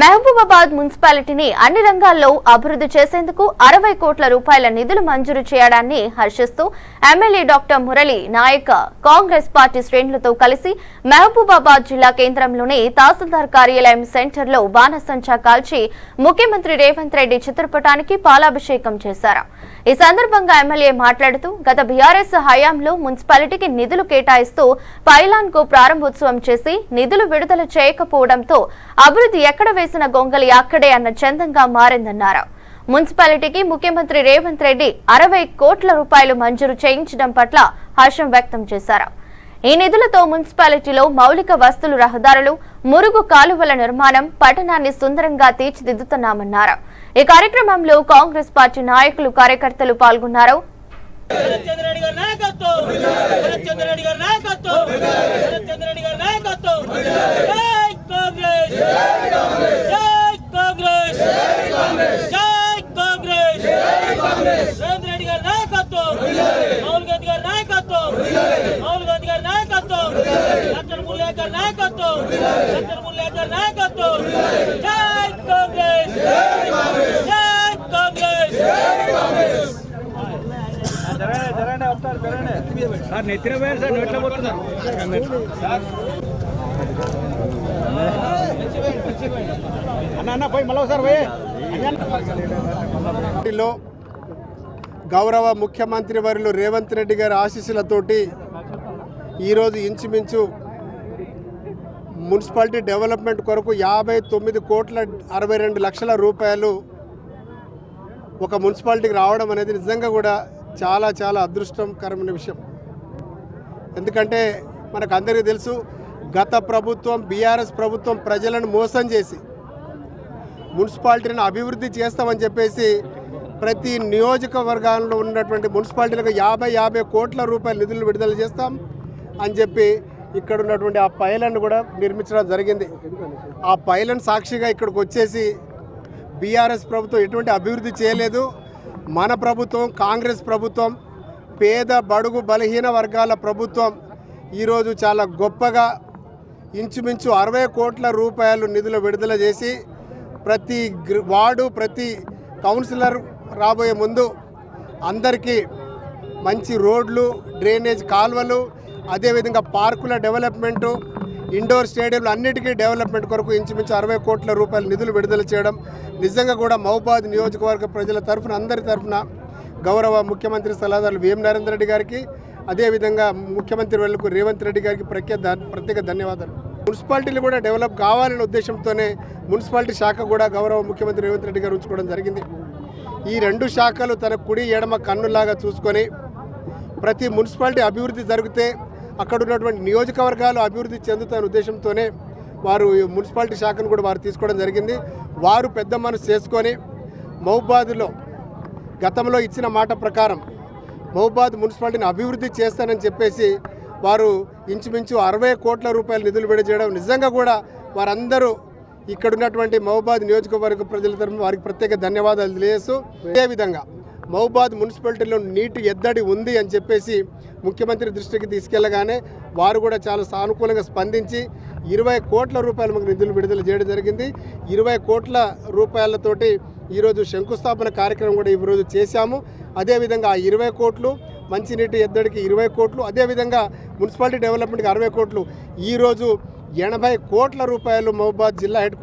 మహబూబాబాద్ మున్సిపాలిటీని అన్ని రంగాల్లో అభివృద్ధి చేసేందుకు అరవై కోట్ల రూపాయల నిధులు మంజూరు చేయడాన్ని హర్షిస్తూ MLA doctor Murali Naik Congress party శ్రేణులతో కలిసి మహబూబాబాద్ జిల్లా కేంద్రంలోని తహసీల్దార్ కార్యాలయం సెంటర్లో బాణసంచా కాల్చి ముఖ్యమంత్రి రేవంత్ రెడ్డి చిత్రపటానికి పాలాభిషేకం చేశారు. ఈ సందర్భంగా ఎమ్మెల్యే మాట్లాడుతూ గత బీఆర్ఎస్ హయాంలో మున్సిపాలిటీకి నిధులు కేటాయిస్తూ పైలాన్కు ప్రారంభోత్సవం చేసి నిధులు విడుదల చేయకపోవడంతో అభివృద్ధి ఎక్కడ వేసిన గొంగలి అక్కడే అన్న చందంగా మారిందన్నారు. మున్సిపాలిటీకి ముఖ్యమంత్రి రేవంత్ రెడ్డి అరవై కోట్ల రూపాయలు మంజూరు చేయించడం పట్ల హర్షం వ్యక్తం చేశారు. ఈ నిధులతో మున్సిపాలిటీలో మౌలిక వస్తువులు రహదారులు మురుగు కాలువల నిర్మాణం పట్టణాన్ని సుందరంగా తీర్చిదిద్దుతున్నామన్నారు. ఈ కార్యక్రమంలో కాంగ్రెస్ పార్టీ నాయకులు కార్యకర్తలు పాల్గొన్నారు. చంద్రరెడ్డి నాయకత్వం చంద్రరెడ్డి గారి నాయకత్వం చంద్రరెడ్డి గారి నాయకత్వం జై కాంగ్రెస్ జై కాంగ్రెస్ జై కాంగ్రెస్ రేవంత్ రెడ్డి గారి నాయకత్వం రాహుల్ గాంధీ గారి నాయకత్వం రాహుల్ గాంధీ గారి నాయకత్వం డాక్టర్ ముల్లే గారి నాయకత్వం డాక్టర్ ముల్లే గారి నాయకత్వం జై కాంగ్రెస్ జై కాంగ్రెస్ సార్ నెత్తిన పోయారు సార్ నోట్లో పోతున్నారు. అన్న అన్న పోయి మళ్ళీ ఒకసారి పోయి. పార్టీలో గౌరవ ముఖ్యమంత్రి వర్యులు రేవంత్ రెడ్డి గారి ఆశీస్సులతోటి ఈరోజు ఇంచుమించు మున్సిపాలిటీ డెవలప్మెంట్ కొరకు యాభై తొమ్మిది కోట్ల అరవై రెండు లక్షల రూపాయలు ఒక మున్సిపాలిటీకి రావడం అనేది నిజంగా కూడా చాలా చాలా అదృష్టకరమైన విషయం. ఎందుకంటే మనకు అందరికీ తెలుసు గత ప్రభుత్వం బీఆర్ఎస్ ప్రభుత్వం ప్రజలను మోసం చేసి మున్సిపాలిటీని అభివృద్ధి చేస్తామని చెప్పేసి ప్రతి నియోజకవర్గాల్లో ఉన్నటువంటి మున్సిపాలిటీలకు యాభై యాభై కోట్ల రూపాయల నిధులు విడుదల చేస్తాం అని చెప్పి ఇక్కడ ఉన్నటువంటి ఆ పైలను కూడా నిర్మించడం జరిగింది. ఆ పైలను సాక్షిగా ఇక్కడికి వచ్చేసి బీఆర్ఎస్ ప్రభుత్వం ఎటువంటి అభివృద్ధి చేయలేదు. మన ప్రభుత్వం కాంగ్రెస్ ప్రభుత్వం పేద బడుగు బలహీన వర్గాల ప్రభుత్వం ఈరోజు చాలా గొప్పగా ఇంచుమించు అరవై కోట్ల రూపాయలు నిధులు విడుదల చేసి ప్రతి వార్డు ప్రతి కౌన్సిలర్ రాబోయే ముందు అందరికీ మంచి రోడ్లు డ్రైనేజ్ కాల్వలు అదేవిధంగా పార్కుల డెవలప్మెంటు ఇండోర్ స్టేడియంలు అన్నిటికీ డెవలప్మెంట్ కొరకు ఇంచుమించు అరవై కోట్ల రూపాయల నిధులు విడుదల చేయడం నిజంగా కూడా మహబాద్ నియోజకవర్గ ప్రజల తరఫున అందరి తరఫున గౌరవ ముఖ్యమంత్రి సలహాదారులు విఎం నరేందర్ రెడ్డి గారికి అదేవిధంగా ముఖ్యమంత్రి వాళ్ళకు రేవంత్ రెడ్డి గారికి ప్రత్యేక ప్రత్యేక ధన్యవాదాలు. మున్సిపాలిటీలు కూడా డెవలప్ కావాలనే ఉద్దేశంతోనే మున్సిపాలిటీ శాఖ కూడా గౌరవ ముఖ్యమంత్రి రేవంత్ రెడ్డి గారు ఉంచుకోవడం జరిగింది. ఈ రెండు శాఖలు తన కుడి ఎడమ కన్నులాగా చూసుకొని ప్రతి మున్సిపాలిటీ అభివృద్ధి జరిగితే అక్కడ ఉన్నటువంటి నియోజకవర్గాలు అభివృద్ధి చెందుతున్న ఉద్దేశంతోనే వారు ఈ మున్సిపాలిటీ శాఖను కూడా వారు తీసుకోవడం జరిగింది. వారు పెద్ద మనసు చేసుకొని మహబాద్లో గతంలో ఇచ్చిన మాట ప్రకారం మహబాద్ మున్సిపాలిటీని అభివృద్ధి చేస్తానని చెప్పేసి వారు ఇంచుమించు అరవై కోట్ల రూపాయల నిధులు విడుదల చేయడం నిజంగా కూడా వారందరూ ఇక్కడ ఉన్నటువంటి మహబాద్ నియోజకవర్గ ప్రజల తరఫున వారికి ప్రత్యేక ధన్యవాదాలు తెలియజేస్తూ అదేవిధంగా మహబాద్ మున్సిపాలిటీలో నీటి ఎద్దడి ఉంది అని చెప్పేసి ముఖ్యమంత్రి దృష్టికి తీసుకెళ్ళగానే వారు కూడా చాలా సానుకూలంగా స్పందించి ఇరవై కోట్ల రూపాయలు మాకు నిధులు విడుదల చేయడం జరిగింది. ఇరవై కోట్ల రూపాయలతోటి ఈరోజు శంకుస్థాపన కార్యక్రమం కూడా ఈరోజు చేశాము. అదేవిధంగా ఆ ఇరవై కోట్లు మంచినీటి ఎద్దడికి ఇరవై కోట్లు అదేవిధంగా మున్సిపాలిటీ డెవలప్మెంట్కి అరవై కోట్లు ఈరోజు ఎనభై కోట్ల రూపాయలు మహబాద్ జిల్లా హెడ్